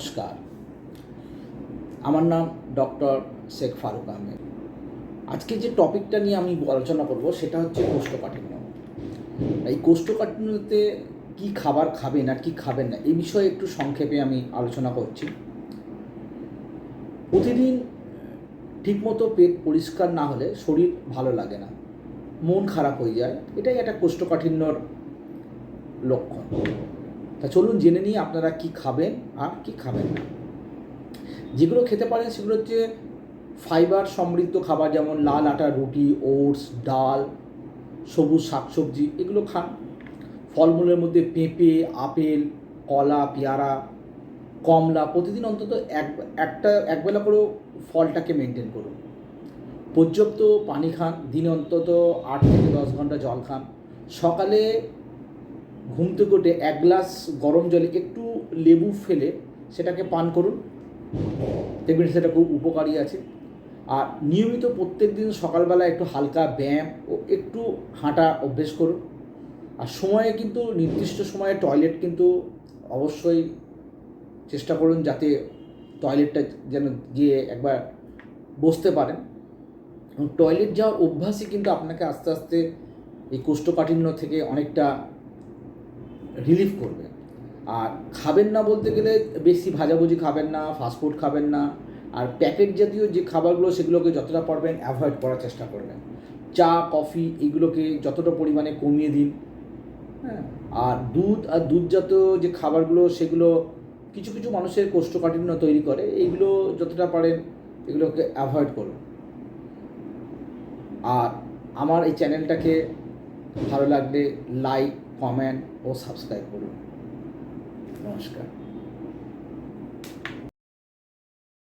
নমস্কার। আমার নাম ডক্টর শেখ ফারুক আহমেদ। আজকে যে টপিকটা নিয়ে আমি আলোচনা করব, সেটা হচ্ছে কোষ্ঠকাঠিন্য। এই কোষ্ঠকাঠিন্যতে কি খাবার খাবেন আর কি খাবেন না, এই বিষয়ে একটু সংক্ষেপে আমি আলোচনা করছি। প্রতিদিন ঠিকমতো পেট পরিষ্কার না হলে শরীর ভালো লাগে না, মন খারাপ হয়ে যায়, এটাই একটা কোষ্ঠকাঠিন্যর লক্ষণ। তা চলুন জেনে নিই আপনারা কি খাবেন আর কি খাবেন না। যেগুলো খেতে পারেন সেগুলো হচ্ছে ফাইবার সমৃদ্ধ খাবার, যেমন লাল আটা, রুটি, ওটস, ডাল, সবুজ শাকসবজি, এগুলো খান। ফলমূলের মধ্যে পেঁপে, আপেল, কলা, পেয়ারা, কমলা, প্রতিদিন অন্তত এক, একটা, একবেলা করেও ফলটাকে মেনটেন করুন। পর্যাপ্ত পানি খান, দিনে অন্তত আট থেকে দশ ঘণ্টা জল খান। সকালে ঘুম থেকে উঠে এক গ্লাস গরম জলে একটু লেবু ফেলে সেটাকে পান করুন। দেখবেন সেটা খুব উপকারী আছে। আর নিয়মিত প্রত্যেক দিন সকালবেলা একটু হালকা ব্যায়াম ও একটু হাঁটা অভ্যেস করুন। আর সময়ে কিন্তু, নির্দিষ্ট সময়ে টয়লেট কিন্তু অবশ্যই চেষ্টা করুন যাতে টয়লেটটা যেন গিয়ে একবার বসতে পারেন। এবং টয়লেট যাওয়ার অভ্যাসই কিন্তু আপনাকে আস্তে আস্তে এই কোষ্ঠকাঠিন্য থেকে অনেকটা রিলিফ করবে। আর খাবেন না বলতে গেলে বেশি ভাজাভুজি খাবেন না ফাস্টফুড খাবেন না। আর প্যাকেট জাতীয় যে খাবারগুলো, সেগুলোকে যতটা পারবেন অ্যাভয়েড করার চেষ্টা করবেন। চা কফি এগুলোকে যতটা পরিমাণে কমিয়ে দিন। হ্যাঁ? আর দুধ, আর দুধজাত যে খাবারগুলো, সেগুলো কিছু কিছু মানুষের কোষ্ঠকাঠিন্য তৈরি করে। এইগুলো যতটা পারেন এগুলোকে অ্যাভয়েড করুন। আর আমার এই চ্যানেলটাকে ভালো লাগলে লাইক কমেন্ট ও সাবস্ক্রাইব করুন। নমস্কার।